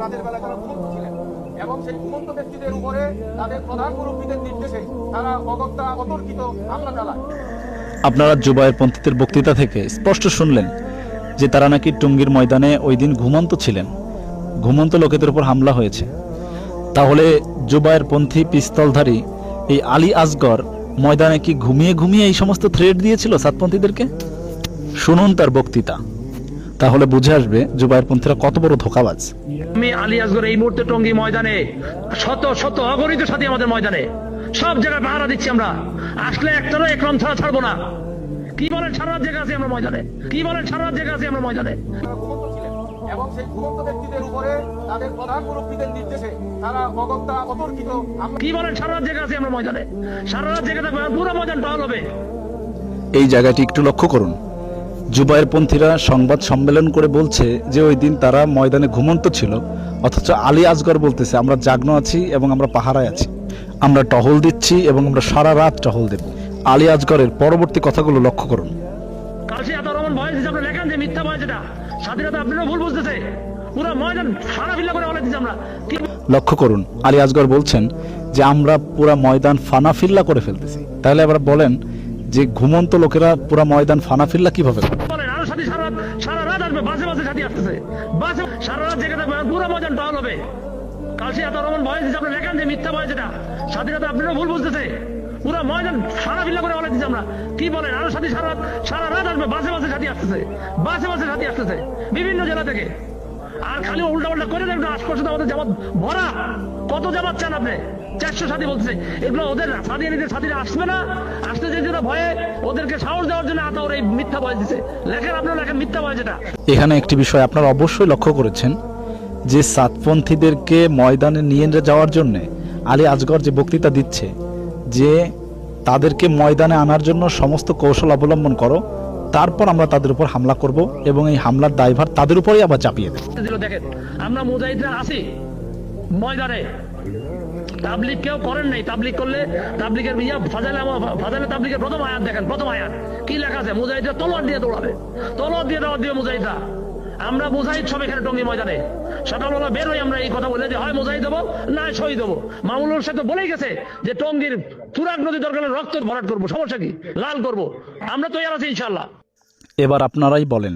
তাদের এবং সেই ঘুমন্ত ব্যক্তিদের উপরে তাদের প্রধান মুরব্বীদের নির্দেশে তারা অগত্যা অতর্কিত হামলা চালায়। আপনারা জুবায়ের পন্থীদের বক্তৃতা থেকে স্পষ্ট শুনলেন যে তারা নাকি টুঙ্গির ময়দানে ওই দিন ঘুমন্ত ছিলেন। ঘুমন্ত লোকেদের উপর হামলা হয়েছে। তাহলে জুবায়ের পন্থী পিস্তলধারী এই আলী আসগর ময়দানে কি ঘুমিয়ে ঘুমিয়ে এই সমস্ত থ্রেড দিয়েছিল সাতপন্থীদেরকে? শুনুন তার বক্তৃতা। তাহলে বুঝে আসবে জুবায়ের পন্থীরা কত বড় ধোকাবাজ। আমি আলী আসগর এই মুহূর্তে টঙ্গী ময়দানে, শত শত অগণিত সাথী আমাদের ময়দানে, সব জায়গায় পাহারা দিচ্ছি আমরা। আসলে একটারও একরম ছাড়া ছাড়বো না। কি বলেন রাত জেগে আছি আমরা ময়দানে? কি বলেন সারা জায়গা আছি আমরা ময়দানে? এবং সেই ঘুমন্ত ব্যক্তিদের উপরে তাদের প্রধান মুরব্বীদের নির্দেশে তারা অগত্যা অতর্কিত কি বলেন? সারা রাত জেগে আছি আমরা ময়দানে। সারা রাত জেগে থাকব পুরো ময়দান টহল হবে। এই জায়গাটি একটু লক্ষ্য করুন। জুবায়ের পন্থীরা সংবাদ সম্মেলন করে বলছে যে ওই দিন তারা ময়দানে ঘুমন্ত ছিল অথচ আলী আজগর বলতেছে আমরা জাগ্ন আছি এবং আমরা পাহারায় আছি। আমরা টহল দিচ্ছি এবং আমরা সারা রাত টহল দেব। আলী আজগরের পরবর্তী কথাগুলো লক্ষ্য করুন। আপনি লেখেন যে মিথ্যা স্বাধীনতা আপনারও ভুল বুঝতেছে। পুরো ময়দান করে বলে দিচ্ছি আমরা। লক্ষ্য করুন আলী আজগর বলছেন যে আমরা পুরা ময়দান ফানাফিল্লা করে ফেলতেছি। তাহলে আবার বলেন যে ঘুমন্ত লোকেরা পুরা ময়দান ফানাফিল্লা কীভাবে করে? সারা রাত আসবে বাসে বাসে সাথী আসতেছে। বাসে সারা রাত জেগে থাকবে পুরো ময়দান টহল হবে। কালকে এত রকম ভয় দিচ্ছে আপনি লেখেন যে মিথ্যা ভয় যেটা স্বাধীনতা আপনারও ভুল বুঝতেছে। পুরো ময়দান সারা বিল্লা করে বলে দিচ্ছি আমরা। কি বলেন? আরও সাথী সারা সারা রাত আসবে, বাসে বাসে সাথী আসতেছে। বাসে বাসে সাথী আসতেছে। বিভিন্ন জেলা থেকে। আর খালি উল্টা পাল্টা করে দেখবেন আশপাশে তো আমাদের জামাত ভরা। কত জামাত চান আপনি? চারশো সাথী বলছে এগুলো ওদের সাথী নিজের সাথীরা আসবে না। আসতে যে ভয়ে ওদেরকে সাহস দেওয়ার জন্য আতাওর এই মিথ্যা ভয় দিছে। লেখেন আপনার, লেখেন মিথ্যা ভয় যেটা। এখানে একটি বিষয় আপনারা অবশ্যই লক্ষ্য করেছেন, যে সাতপন্থীদেরকে ময়দানে নিয়ে যাওয়ার জন্য আলী আজগর যে বক্তৃতা দিচ্ছে যে তাদেরকে ময়দানে আনার জন্য সমস্ত কৌশল অবলম্বন করো, তারপর আমরা তাদের উপর হামলা করব এবং এই হামলার দায়ভার তাদের উপরেই আবার চাপিয়ে দেব। দেখেন, আমরা মুজাহিদরা আছি ময়দানে। তাবলিক কেউ করেন নাই তাবলিক করলে তাবলিকের ইয়া ফাজালে ফাজালে তাবলিকের প্রথম আয়াত দেখেন, প্রথম আয়াত। কি লেখা আছে? মুজাহিদরা তলোয়ার দিয়ে দৌড়াবে। তলোয়ার দিয়ে দাওয়াত দিবে মুজাহিদরা। আমরা মুজাহিদ সব এখানে টঙ্গি ময়দানে। সকালবেলা বের হই আমরা এই কথা বলে যে, হয় মুজাহিদ দেবো না শহীদ দেবো মামুনুর সাথে বলেই গেছে যে, টঙ্গির তুরাগ নদী দরকার রক্ত ভরাট করব, সমস্যা কি? লাল করব। আমরা তৈরি আছি ইনশাল্লাহ এবার আপনারাই বলেন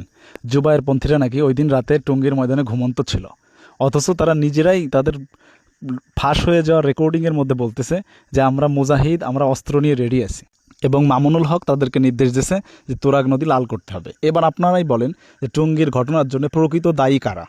জুবায়ের পন্থীরা নাকি ওই দিন রাতে টঙ্গীর ময়দানে ঘুমন্ত ছিল? অথচ তারা নিজেরাই তাদের ফাঁস হয়ে যাওয়া রেকর্ডিংয়ের মধ্যে বলতেছে যে, আমরা মুজাহিদ, আমরা অস্ত্র নিয়ে রেডি আছি। এবং মামুনুল হক তাদেরকে নির্দেশ দিয়েছে যে তোরাগ নদী লাল করতে হবে। এবার আপনারাই বলেন যে টঙ্গীর ঘটনার জন্য প্রকৃত দায়ী কারা?